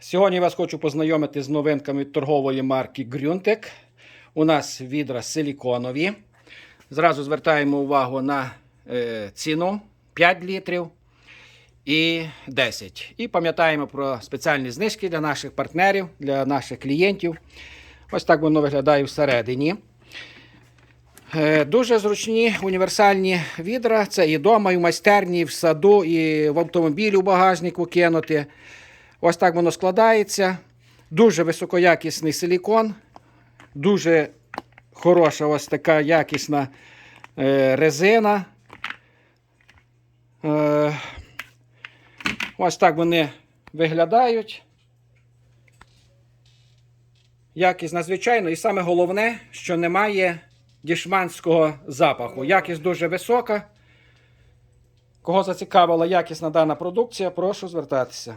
Сьогодні вас хочу познайомити з новинками торгової марки Grüntek. У нас відра силіконові. Зразу звертаємо увагу на е, ціну 5 літрів і 10. І пам'ятаємо про спеціальні знижки для наших партнерів, для наших клієнтів. Ось так воно виглядає всередині. Е, Дуже зручні універсальні відра. Це і вдома, і в майстерні, і в саду, і в автомобілі в багажнику кинути. Ось так воно складається. Дуже високоякісний силікон. Дуже хороша ось така якісна е, резина. Е, ось так вони виглядають. Якість надзвичайно. І саме головне, що немає дішманського запаху. Якість дуже висока. Кого зацікавила якісна дана продукція, прошу звертатися.